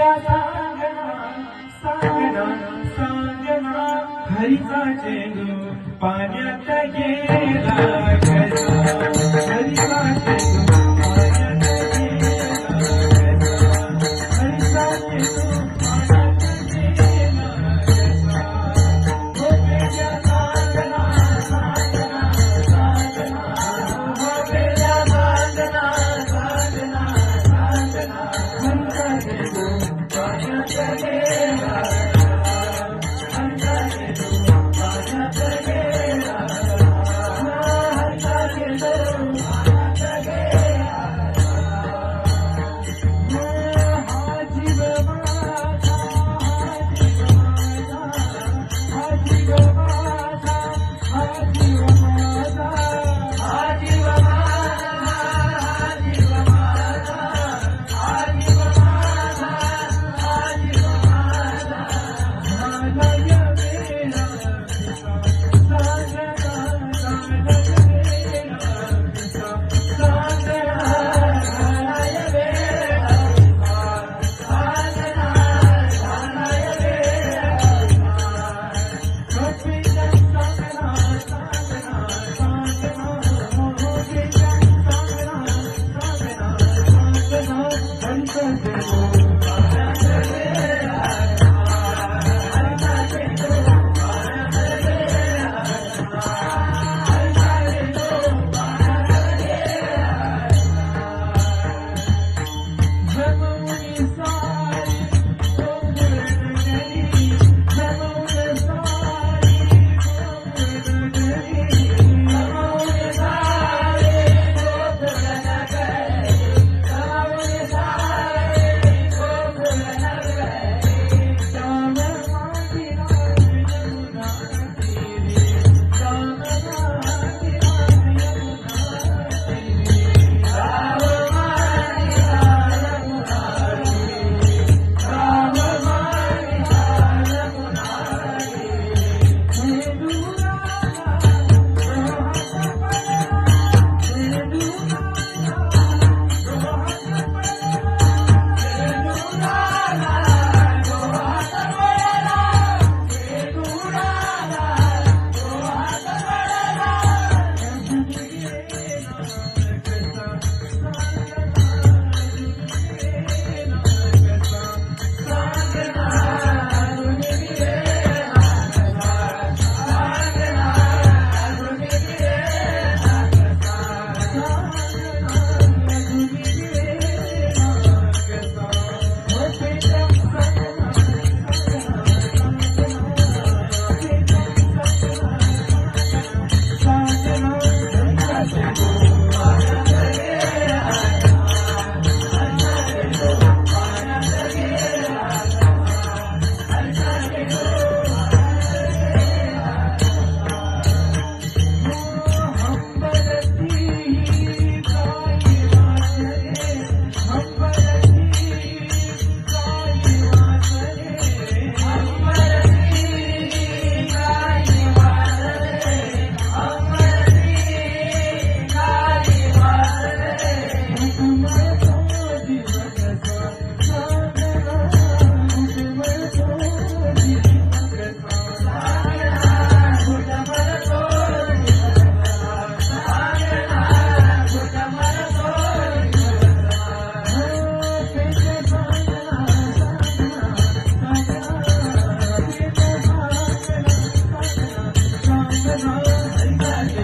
प्रिया साजना साजना साजना हरीचा चेंडू पाण्यात गेला. Hare Hare Bye.